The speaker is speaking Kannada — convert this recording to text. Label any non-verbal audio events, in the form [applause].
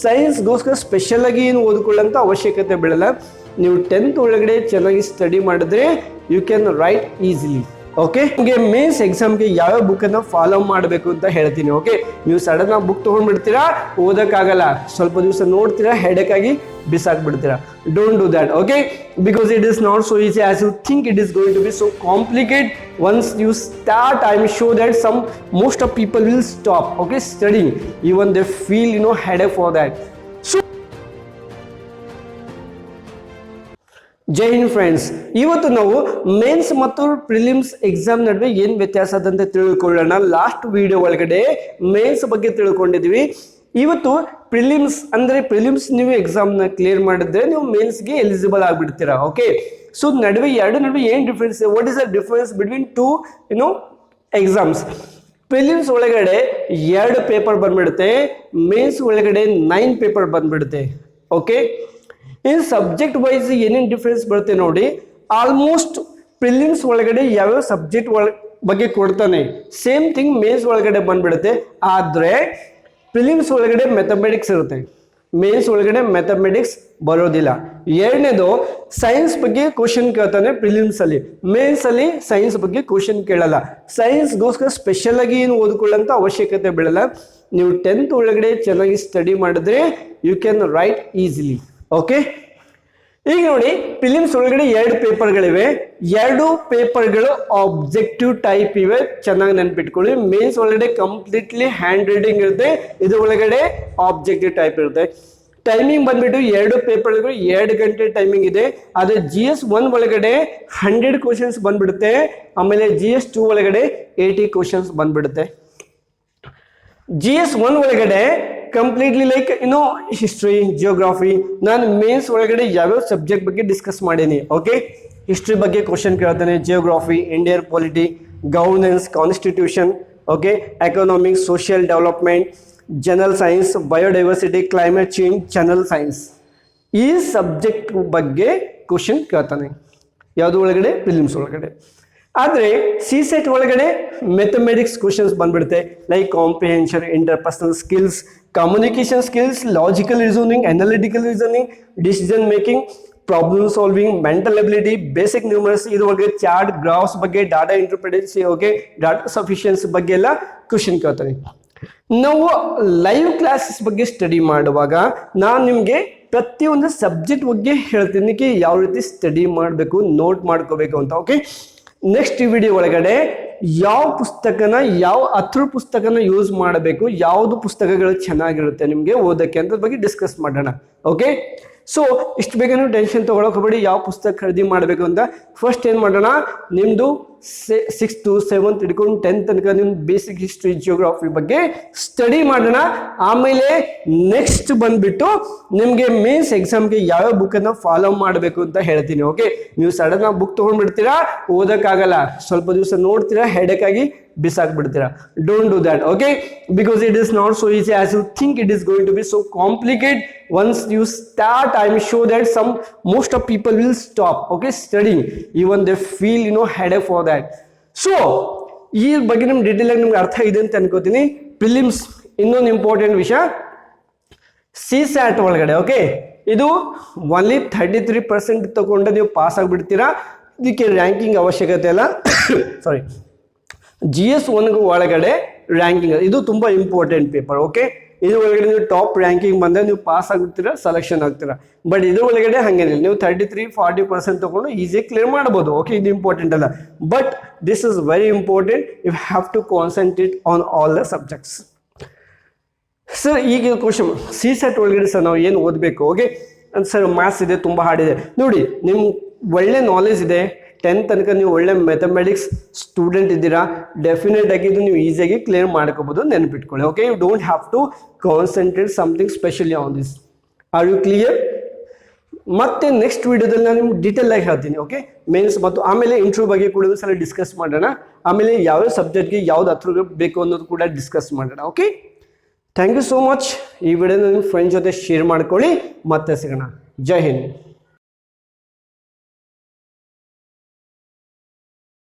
ಸೈನ್ಸ್ಗೋಸ್ಕರ ಸ್ಪೆಷಲ್ ಆಗಿ ಏನು ಓದ್ಕೊಳ್ಳೋಂಥ ಅವಶ್ಯಕತೆ ಬೀಳಲ್ಲ. ನೀವು ಟೆಂತ್ ಒಳಗಡೆ ಚೆನ್ನಾಗಿ ಸ್ಟಡಿ ಮಾಡಿದ್ರೆ you can write easily okay ನಿಮಗೆ ಮೇನ್ಸ್ ಎಕ್ಸಾಮ್ಗೆ ಯಾವ ಬುಕ್ಕನ್ನು ಫಾಲೋ ಮಾಡಬೇಕು ಅಂತ ಹೇಳ್ತೀನಿ ಓಕೆ ನೀವು ಸಡನ್ ಆಗಿ ಬುಕ್ ತೊಗೊಂಡ್ಬಿಡ್ತೀರಾ? ಓದಕ್ಕಾಗಲ್ಲ. ಸ್ವಲ್ಪ ದಿವಸ ನೋಡ್ತೀರಾ? ಹೆಡಕ್ ಆಗಿ ಬಿಸಾಕ್ಬಿಡ್ತೀರಾ? Don't do that okay because it is not so easy as you think it is going to be so complicate once you start I show that some most of people will stop okay studying even they feel you know headache for that Jai Hind friends ಇವತ್ತು ನಾವು ಮೇನ್ಸ್ ಮತ್ತು ಪ್ರಿಲಿಮ್ಸ್ ಎಕ್ಸಾಮ್ ನಡುವೆ ಏನು ವ್ಯತ್ಯಾಸ ಅದಂತ ತಿಳ್ಕೊಳ್ಳೋಣ. ಲಾಸ್ಟ್ ವಿಡಿಯೋ ಒಳಗಡೆ ಮೇನ್ಸ್ ಬಗ್ಗೆ ತಿಳ್ಕೊಂಡಿದ್ವಿ. ಇವತ್ತು ಪ್ರಿಲಿಮ್ಸ್ ಅಂದ್ರೆ ಪ್ರಿಲಿಮ್ಸ್ ನೀವು ಎಕ್ಸಾಮ್ನ ಕ್ಲಿಯರ್ ಮಾಡಿದ್ರೆ ನೀವು ಮೇನ್ಸ್ಗೆ ಎಲಿಜಿಬಲ್ ಆಗಿಬಿಡ್ತೀರಾ ಓಕೆ ಸೊ ನಡುವೆ ಎರಡು ನಡುವೆ ಏನು difference what is the difference between two you know exams prelims ಒಳಗಡೆ ಎರಡು ಪೇಪರ್ ಬಂದ್ಬಿಡುತ್ತೆ. ಮೇನ್ಸ್ ಒಳಗಡೆ ನೈನ್ ಪೇಪರ್ ಬಂದ್ಬಿಡುತ್ತೆ ಓಕೆ ಇನ್ ಸಬ್ಜೆಕ್ಟ್ ವೈಸ್ ಏನೇನು ಡಿಫ್ರೆನ್ಸ್ ಬರುತ್ತೆ ನೋಡಿ ಆಲ್ಮೋಸ್ಟ್ ಪ್ರಿಲಿಮ್ಸ್ ಒಳಗಡೆ ಯಾವ್ಯಾವ ಸಬ್ಜೆಕ್ಟ್ ಒಳ ಬಗ್ಗೆ ಕೊಡ್ತಾನೆ ಸೇಮ್ ಥಿಂಗ್ ಮೇನ್ಸ್ ಒಳಗಡೆ ಬಂದ್ಬಿಡುತ್ತೆ. ಆದರೆ ಪ್ರಿಲಿಮ್ಸ್ ಒಳಗಡೆ ಮೆಥಮೆಟಿಕ್ಸ್ ಇರುತ್ತೆ. ಮೇನ್ಸ್ ಒಳಗಡೆ ಮೆಥಮೆಟಿಕ್ಸ್ ಬರೋದಿಲ್ಲ. ಎರಡನೇದು ಸೈನ್ಸ್ ಬಗ್ಗೆ ಕ್ವಶನ್ ಕೇಳ್ತಾನೆ ಪ್ರಿಲಿಮ್ಸ್ ಅಲ್ಲಿ. ಮೇನ್ಸ್ ಅಲ್ಲಿ ಸೈನ್ಸ್ ಬಗ್ಗೆ ಕ್ವಶನ್ ಕೇಳಲ್ಲ. ಸೈನ್ಸ್ಗೋಸ್ಕರ ಸ್ಪೆಷಲ್ ಆಗಿ ಏನು ಓದ್ಕೊಳ್ಳೋಂಥ ಅವಶ್ಯಕತೆ ಬೀಳಲ್ಲ. ನೀವು ಟೆಂತ್ ಒಳಗಡೆ ಚೆನ್ನಾಗಿ ಸ್ಟಡಿ ಮಾಡಿದ್ರೆ you can write easily okay ಈಗ ನೋಡಿ ಫಿಲಿಮ್ಸ್ ಒಳಗಡೆ ಎರಡು ಪೇಪರ್ಗಳಿವೆ ಎರಡು ಪೇಪರ್ಗಳು ಆಬ್ಜೆಕ್ಟಿವ್ ಟೈಪ್ ಇವೆ. ಚೆನ್ನಾಗಿ ನೆನ್ಪಿಟ್ಕೊಳ್ಳಿ. ಮೇನ್ಸ್ ಒಳಗಡೆ ಕಂಪ್ಲೀಟ್ಲಿ ಹ್ಯಾಂಡ್ ರೈಟಿಂಗ್ ಇರುತ್ತೆ. ಇದು ಒಳಗಡೆ ಆಬ್ಜೆಕ್ಟಿವ್ ಟೈಪ್ ಇರುತ್ತೆ. ಟೈಮಿಂಗ್ ಬಂದ್ಬಿಟ್ಟು ಎರಡು ಪೇಪರ್ಗಳು ಎರಡು ಗಂಟೆ ಟೈಮಿಂಗ್ ಇದೆ. ಅದೇ ಜಿ ಎಸ್ ಒನ್ ಒಳಗಡೆ ಹಂಡ್ರೆಡ್ ಕ್ವಶನ್ಸ್ ಬಂದ್ಬಿಡುತ್ತೆ. ಆಮೇಲೆ ಜಿ ಎಸ್ ಟೂ ಒಳಗಡೆ ಏಯ್ಟಿ ಕ್ವಶನ್ಸ್ ಬಂದ್ಬಿಡುತ್ತೆ. ಜಿ ಎಸ್ ಒನ್ ಒಳಗಡೆ ಕಂಪ್ಲೀಟ್ಲಿ ಲೈಕ್ ಇನ್ನೋ ಹಿಸ್ಟ್ರಿ ಜಿಯೋಗ್ರಫಿ ನಾನು ಮೇನ್ಸ್ ಒಳಗಡೆ ಯಾವ್ಯಾವ ಸಬ್ಜೆಕ್ಟ್ ಬಗ್ಗೆ ಡಿಸ್ಕಸ್ ಮಾಡೀನಿ ಓಕೆ ಹಿಸ್ಟ್ರಿ ಬಗ್ಗೆ ಕ್ವಶನ್ ಕೇಳ್ತಾನೆ geography Indian polity governance constitution okay economics social development general science biodiversity climate change general science ಈ ಸಬ್ಜೆಕ್ಟ್ ಬಗ್ಗೆ ಕ್ವಶನ್ ಕೇಳ್ತಾನೆ. ಯಾವುದು ಒಳಗಡೆ? ಫಿಲಿಮ್ಸ್ ಒಳಗಡೆ. ಆದರೆ ಸಿ ಸೆಟ್ ಒಳಗಡೆ ಮೆಥಮೆಟಿಕ್ಸ್ ಕ್ವಶನ್ಸ್ ಬಂದ್ಬಿಡುತ್ತೆ like comprehension interpersonal skills communication skills logical reasoning analytical reasoning decision making problem solving mental ability basic numerals ಇದ್ರ ಬಗ್ಗೆ ಚಾರ್ಟ್ ಗ್ರಾಫ್ಸ್ ಬಗ್ಗೆ data interpretation okay data sufficiency ಬಗ್ಗೆ ಎಲ್ಲ ಕ್ವಶನ್ ಕೇಳ್ತಾರೆ. ನಾವು ಲೈವ್ ಕ್ಲಾಸಸ್ ಬಗ್ಗೆ ಸ್ಟಡಿ ಮಾಡುವಾಗ ನಾನು ನಿಮಗೆ ಪ್ರತಿಯೊಂದು ಸಬ್ಜೆಕ್ಟ್ ಬಗ್ಗೆ ಹೇಳ್ತೀನಿ. ಯಾವ ರೀತಿ ಸ್ಟಡಿ ಮಾಡಬೇಕು ನೋಟ್ ಮಾಡ್ಕೋಬೇಕು ಅಂತ ಓಕೆ ನೆಕ್ಸ್ಟ್ ವಿಡಿಯೋ ಒಳಗಡೆ ಯಾವ ಪುಸ್ತಕನ ಯಾವ ಹತ್ರ ಪುಸ್ತಕನ ಯೂಸ್ ಮಾಡಬೇಕು, ಯಾವುದು ಪುಸ್ತಕಗಳು ಚೆನ್ನಾಗಿರುತ್ತೆ ನಿಮಗೆ ಓದಕ್ಕೆ ಅಂತ ಬಗ್ಗೆ ಡಿಸ್ಕಸ್ ಮಾಡೋಣ. ಓಕೆ ಸೊ ಇಷ್ಟು ಬೇಗ ಟೆನ್ಷನ್ ತೊಗೊಳಕ್ಕೆ ಹೋಗ್ಬೇಡಿ, ಯಾವ ಪುಸ್ತಕ ಖರೀದಿ ಮಾಡಬೇಕು ಅಂತ. ಫಸ್ಟ್ ಏನು ಮಾಡೋಣ ನಿಮ್ಮದು ಸಿಕ್ಸ್ತು ಸೆವೆಂತ್ ಹಿಡ್ಕೊಂಡು ಟೆಂತ್ ತನಕ ನಿಮ್ಮ ಬೇಸಿಕ್ ಹಿಸ್ಟ್ರಿ ಜಿಯೋಗ್ರಫಿ ಬಗ್ಗೆ ಸ್ಟಡಿ ಮಾಡೋಣ. ಆಮೇಲೆ ನೆಕ್ಸ್ಟ್ ಬಂದ್ಬಿಟ್ಟು ನಿಮಗೆ ಮೇನ್ಸ್ ಎಕ್ಸಾಮ್ಗೆ ಯಾವ್ಯಾವ ಬುಕ್ಕನ್ನು ಫಾಲೋ ಮಾಡಬೇಕು ಅಂತ ಹೇಳ್ತೀನಿ ಓಕೆ ನೀವು ಸಡನ್ ಆಗಿ ಬುಕ್ ತೊಗೊಂಡ್ಬಿಡ್ತೀರಾ? ಓದೋಕ್ಕಾಗಲ್ಲ. ಸ್ವಲ್ಪ ದಿವಸ ನೋಡ್ತೀರಾ? ಹೆಡಕ್ಕಾಗಿ ಬಿಸಾಕ್ಬಿಡ್ತೀರಾ? Don't do that okay because it is not so easy as you think it is going to be so complicate once you start I show that some most of people will stop okay studying even they feel you know headache for that so ಈ ಬಗ್ಗೆ ನಿಮ್ಗೆ ಡೀಟೇಲ್ ಆಗಿ ನಿಮ್ಗೆ ಅರ್ಥ ಇದೆ ಅಂತ ಅನ್ಕೋತೀನಿ. ಪ್ರಿಲಿಮ್ಸ್ ಇನ್ನೊಂದು ಇಂಪಾರ್ಟೆಂಟ್ ವಿಷಯ. ಸಿ ಸ್ಯಾಟ್ ಒಳಗಡೆ ಓಕೆ ಇದು ಒನ್ಲಿ ತರ್ಟಿ ತ್ರೀ ಪರ್ಸೆಂಟ್ ತಗೊಂಡು ನೀವು ಪಾಸ್ ಆಗಿಬಿಡ್ತೀರಾ. ಇದಕ್ಕೆ ರ್ಯಾಂಕಿಂಗ್ ಅವಶ್ಯಕತೆ ಇಲ್ಲ. [coughs] ಸಾರಿ ಜಿ ಎಸ್ ಒನ್ಗೆ ಒಳಗಡೆ ರ್ಯಾಂಕಿಂಗ್ ಇದು ತುಂಬ ಇಂಪಾರ್ಟೆಂಟ್ ಪೇಪರ್ ಓಕೆ ಇದು ಒಳಗಡೆ ನೀವು ಟಾಪ್ ರ್ಯಾಂಕಿಂಗ್ ಬಂದರೆ ನೀವು ಪಾಸ್ ಆಗುತ್ತೀರಾ ಸೆಲೆಕ್ಷನ್ ಆಗ್ತೀರಾ? ಬಟ್ ಇದು ಒಳಗಡೆ ಹಾಗೇನಿಲ್ಲ. ನೀವು ತರ್ಟಿ ತ್ರೀ ಫಾರ್ಟಿ ಪರ್ಸೆಂಟ್ ತೊಗೊಂಡು ಈಸಿಯಾಗಿ ಕ್ಲಿಯರ್ ಮಾಡ್ಬೋದು ಓಕೆ ಇದು ಇಂಪಾರ್ಟೆಂಟ್ ಅಲ್ಲ. But this is very important you have to concentrate on all the subjects sir ಈಗ ಕ್ವಶನ್ ಸಿ ಸೆಟ್ ಒಳಗಡೆ ಸರ್ ನಾವು ಏನು ಓದಬೇಕು ಓಕೆ ಸರ್ ಮ್ಯಾಥ್ಸ್ ಇದೆ, ತುಂಬ ಹಾಡಿದೆ ನೋಡಿ ನಿಮ್ಮ ಒಳ್ಳೆ ನಾಲೆಜ್ ಇದೆ. ಟೆಂತ್ ತನಕ ನೀವು ಒಳ್ಳೆ ಮೆಥಮೆಟಿಕ್ಸ್ ಸ್ಟೂಡೆಂಟ್ ಇದ್ದೀರಾ ಡೆಫಿನೆಟ್ ಆಗಿ ಇದು ನೀವು ಈಸಿಯಾಗಿ ಕ್ಲಿಯರ್ ಮಾಡ್ಕೋಬೋದು, ನೆನಪಿಟ್ಕೊಳ್ಳಿ. Okay you don't have to concentrate something specially on this are you clear ಮತ್ತೆ ನೆಕ್ಸ್ಟ್ ವಿಡಿಯೋದಲ್ಲಿ ನಾನು ನಿಮ್ಗೆ ಡೀಟೇಲ್ ಆಗಿ ಹೇಳ್ತೀನಿ ಓಕೆ ಮೇನ್ಸ್ ಮತ್ತು ಆಮೇಲೆ ಇಂಟ್ರ್ಯೂ ಬಗ್ಗೆ ಕೂಡ ಒಂದು ಸಲ ಡಿಸ್ಕಸ್ ಮಾಡೋಣ. ಆಮೇಲೆ ಯಾವ್ಯಾವ ಸಬ್ಜೆಕ್ಟ್ಗೆ ಯಾವ್ದು ಹತ್ರ ಬೇಕು ಅನ್ನೋದು ಕೂಡ ಡಿಸ್ಕಸ್ ಮಾಡೋಣ okay thank you so much ಈ ವಿಡಿಯೋನ ನಿಮ್ಮ ಫ್ರೆಂಡ್ ಜೊತೆ ಶೇರ್ ಮಾಡ್ಕೊಳ್ಳಿ. ಮತ್ತೆ ಸಿಗೋಣ. ಜೈ ಹಿಂದ್.